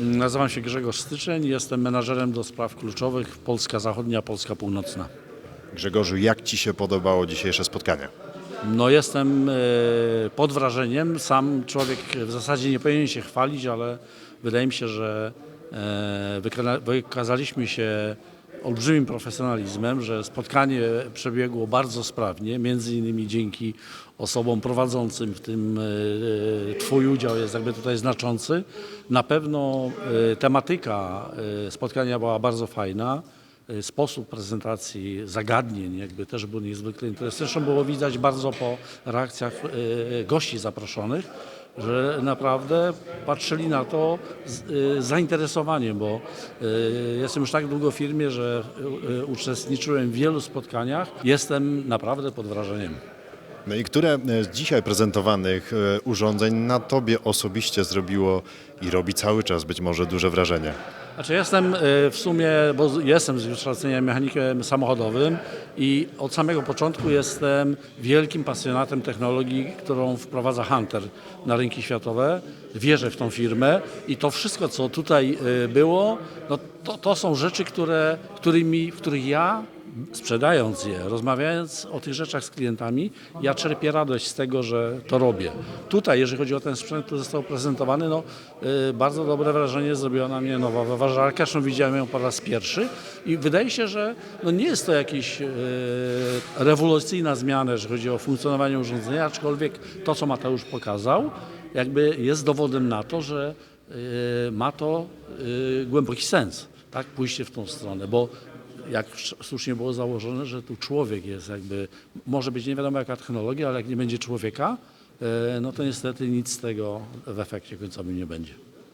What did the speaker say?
Nazywam się Grzegorz Styczeń, jestem menadżerem do spraw kluczowych Polska Zachodnia, Polska Północna. Grzegorzu, jak Ci się podobało dzisiejsze spotkanie? No jestem e, pod wrażeniem, sam człowiek w zasadzie nie powinien się chwalić, ale wydaje mi się, że e, wyka- wykazaliśmy się olbrzymim profesjonalizmem, że spotkanie przebiegło bardzo sprawnie, między innymi dzięki osobom prowadzącym, w tym e, Twój udział jest jakby tutaj znaczący. Na pewno e, tematyka e, spotkania była bardzo fajna. Sposób prezentacji zagadnień jakby też był niezwykle interesujący. Zresztą było widać bardzo po reakcjach gości zaproszonych, że naprawdę patrzyli na to z y, zainteresowaniem, bo y, jestem już tak długo w firmie, że y, uczestniczyłem w wielu spotkaniach. Jestem naprawdę pod wrażeniem. No i które e, z dzisiaj prezentowanych e, urządzeń na Tobie osobiście zrobiło i robi cały czas być może duże wrażenie? Znaczy jestem y, w sumie, bo jestem z wykształcenia mechanikiem samochodowym i od samego początku jestem wielkim pasjonatem technologii, którą wprowadza Hunter na rynki światowe. Wierzę w tą firmę i to wszystko, co tutaj było, no to, to są rzeczy, które, którymi, w których ja sprzedając je, rozmawiając o tych rzeczach z klientami, ja czerpię radość z tego, że to robię. Tutaj, jeżeli chodzi o ten sprzęt, który został prezentowany, no, y, bardzo dobre wrażenie zrobiła na mnie nowa wyważarka, zresztą widziałem ją po raz pierwszy i wydaje się, że no, nie jest to jakaś y, rewolucyjna zmiana, jeżeli chodzi o funkcjonowanie urządzenia, aczkolwiek to, co Mateusz pokazał, jakby jest dowodem na to, że y, ma to głęboki sens, tak, pójście w tą stronę, bo jak słusznie było założone, że tu człowiek jest jakby, może być nie wiadomo jaka technologia, ale jak nie będzie człowieka, e, no to niestety nic z tego w efekcie końcowym nie będzie.